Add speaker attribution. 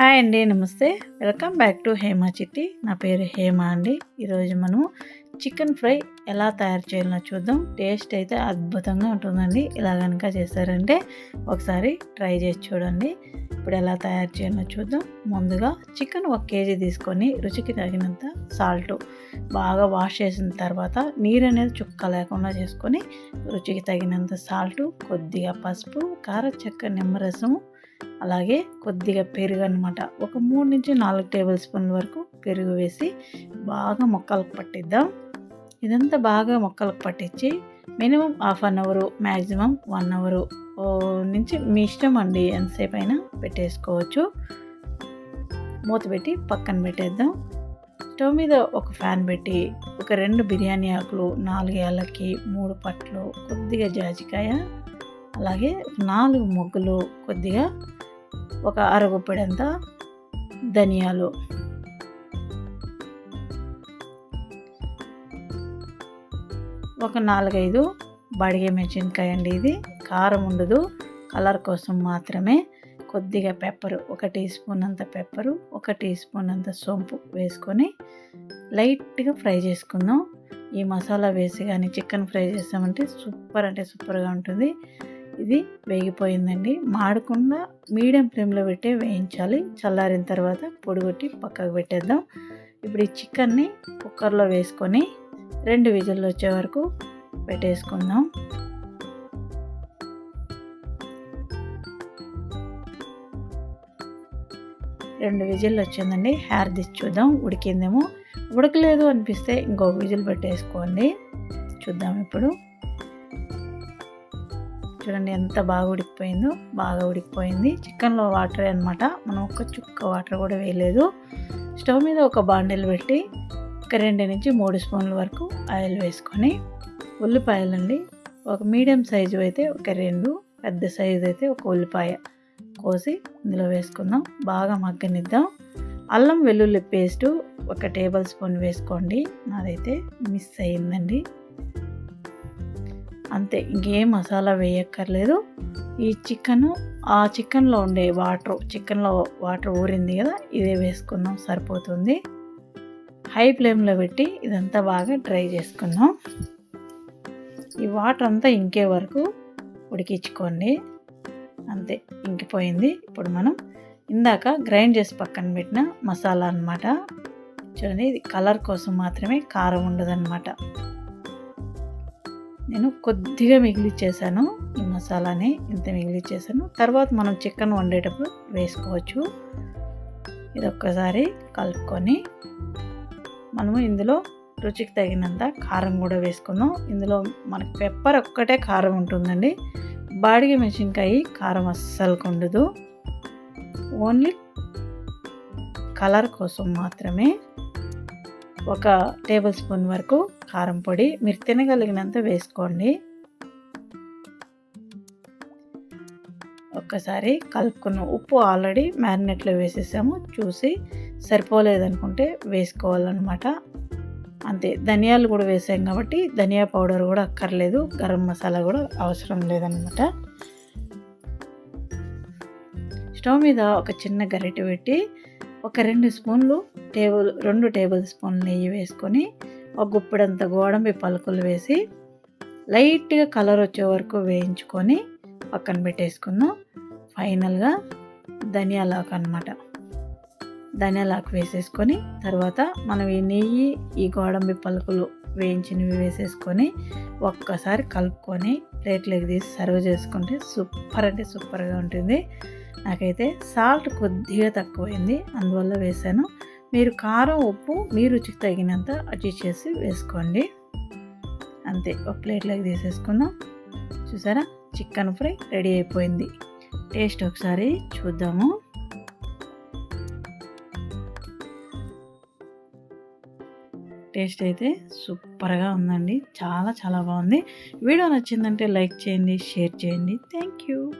Speaker 1: Hi అండి నమస్తే. Welcome back to Hema చిట్టి. నా పేరు హేమ అండి. ఈరోజు మనము చికెన్ ఫ్రై ఎలా తయారు చేయాలో చూద్దాం. టేస్ట్ అయితే అద్భుతంగా ఉంటుందండి. ఇలా కనుక చేశారంటే ఒకసారి ట్రై చేసి చూడండి. ఇప్పుడు ఎలా తయారు చేయాలో చూద్దాం. ముందుగా చికెన్ ఒక కేజీ తీసుకొని రుచికి తగినంత సాల్ట్ బాగా వాష్ చేసిన తర్వాత నీరు అనేది చుక్క లేకుండా చేసుకొని రుచికి తగినంత సాల్ట్ కొద్దిగా పసుపు కార చెక్క నిమ్మరసము అలాగే కొద్దిగా పెరుగు అనమాట ఒక మూడు నుంచి నాలుగు టేబుల్ స్పూన్ల వరకు పెరుగు వేసి బాగా మొక్కలకు పట్టిద్దాం. ఇదంతా బాగా మొక్కలకు పట్టించి minimum half an hour maximum one hour నుంచి మీ ఇష్టం అండి ఎంతసేపు అయినా పెట్టేసుకోవచ్చు. మూత పెట్టి పక్కన పెట్టేద్దాం. స్టవ్ మీద ఒక ఫ్యాన్ పెట్టి ఒక రెండు బిర్యానీ ఆకులు నాలుగు ఏళ్ళకి మూడు పట్లు కొద్దిగా జాజికాయ అలాగే నాలుగు మొగ్గులు కొద్దిగా ఒక అరగుప్పెడంత ధనియాలు. ఒక నాలుగైదు బడిగే మెణినకాయ అండి ఇది. కారం ఉండదు. కలర్ కోసం మాత్రమే కొద్దిగా పెప్పర్. ఒక టీ స్పూన్ అంత పెప్పరు. ఒక టీ స్పూన్ అంత సోంపు వేసుకొని లైట్గా ఫ్రై చేసుకుందాం. ఈ మసాలా వేసి కానీ చికెన్ ఫ్రై చేసామంటే సూపర్ అంటే సూపర్గా ఉంటుంది. ఇది వేగిపోయిందండి. మాడకుండా మీడియం ఫ్లేమ్లో పెట్టే వేయించాలి. చల్లారిన తర్వాత పొడిగొట్టి పక్కకు పెట్టేద్దాం. ఇప్పుడు ఈ చికెన్ని కుక్కర్లో వేసుకొని రెండు విజిల్లు వచ్చే వరకు పెట్టేసుకుందాం. రెండు విజిల్లు వచ్చిందండి. హెయిర్ తీసి చూద్దాం. ఉడికిందేమో. ఉడకలేదు అనిపిస్తే ఇంకొక విజిల్ పెట్టేసుకోండి. చూద్దాం ఇప్పుడు. చూడండి ఎంత బాగా ఉడికిపోయిందో బాగా ఉడికిపోయింది. చికెన్లో వాటర్ అనమాట మనం ఒక చుక్క వాటర్ కూడా వేయలేదు. స్టవ్ మీద ఒక బాండిల్ పెట్టి ఒక రెండు నుంచి మూడు స్పూన్ల వరకు ఆయిల్ వేసుకొని ఉల్లిపాయలండి. ఒక మీడియం సైజు అయితే ఒక రెండు పెద్ద సైజు అయితే ఒక ఉల్లిపాయ కోసి ఇందులో వేసుకుందాం. బాగా మగ్గనిద్దాం. అల్లం వెల్లుల్లి పేస్టు ఒక టేబుల్ స్పూన్ వేసుకోండి. నాదైతే మిస్ అయ్యిందండి. అంతే ఇంకేం మసాలా వేయక్కర్లేదు. ఈ చికెన్ ఆ చికెన్లో ఉండే వాటర్ చికెన్లో వాటర్ ఊరింది కదా ఇదే వేసుకుందాం సరిపోతుంది. హై ఫ్లేమ్లో పెట్టి ఇదంతా బాగా డ్రై చేసుకుందాం. ఈ వాటర్ అంతా ఇంకే వరకు ఉడికించుకోండి. అంతే ఇంకిపోయింది. ఇప్పుడు మనం ఇందాక గ్రైండ్ చేసి పక్కన పెట్టిన మసాలా అనమాట చూడండి ఇది కలర్ కోసం మాత్రమే కారం ఉండదన్నమాట. నేను కొద్దిగా మిగిలిచ్చేసాను ఈ మసాలాని ఇంత మిగిలిచ్చేసాను. తర్వాత మనం చికెన్ వండేటప్పుడు వేసుకోవచ్చు. ఇది ఒక్కసారి కలుపుకొని మనము ఇందులో రుచికి తగినంత కారం కూడా వేసుకుందాం. ఇందులో మనకి పెప్పర్ ఒక్కటే కారం ఉంటుందండి. బాడిగ మెషిన్కాయ కారం అస్సలు ఉండదు. ఓన్లీ కలర్ కోసం మాత్రమే ఒక టేబుల్ స్పూన్ వరకు కారం పొడి. మీరు తినగలిగినంత వేసుకోండి. ఒక్కసారి కలుపుకున్న ఉప్పు ఆల్రెడీ మ్యారినేట్లో వేసేసాము. చూసి సరిపోలేదనుకుంటే వేసుకోవాలన్నమాట. అంతే ధనియాలు కూడా వేసాం కాబట్టి ధనియా పౌడర్ కూడా అక్కర్లేదు. గరం మసాలా కూడా అవసరం లేదనమాట స్టవ్ మీద ఒక చిన్న గరిటె పెట్టి ఒక రెండు స్పూన్లు టేబుల్ రెండు టేబుల్ స్పూన్లు నెయ్యి వేసుకొని ఒక గుప్పిడంత గోడంబి పలుకులు వేసి లైట్గా కలర్ వచ్చే వరకు వేయించుకొని పక్కన పెట్టేసుకుందాం. ఫైనల్గా ధనియాలాకు అనమాట ధనియాలాకు వేసేసుకొని తర్వాత మనం ఈ నెయ్యి ఈ గోడంబి పలుకులు వేయించినవి వేసేసుకొని ఒక్కసారి కలుపుకొని ప్లేట్లోకి తీసి సర్వ్ చేసుకుంటే సూపర్ అంటే సూపర్గా ఉంటుంది. నాకైతే సాల్ట్ కొద్దిగా తక్కువైంది అందువల్ల వేసాను. మీరు కారం ఉప్పు మీ రుచికి తగినంత అడ్జస్ట్ చేసి వేసుకోండి. అంతే ఒక ప్లేట్లోకి తీసేసుకుందాం. చూసారా? చికెన్ ఫ్రై రెడీ అయిపోయింది. టేస్ట్ ఒకసారి చూద్దాము. టేస్ట్ అయితే సూపర్గా ఉందండి. చాలా చాలా బాగుంది. వీడియో నచ్చిందంటే లైక్ చేయండి షేర్ చేయండి. Thank you.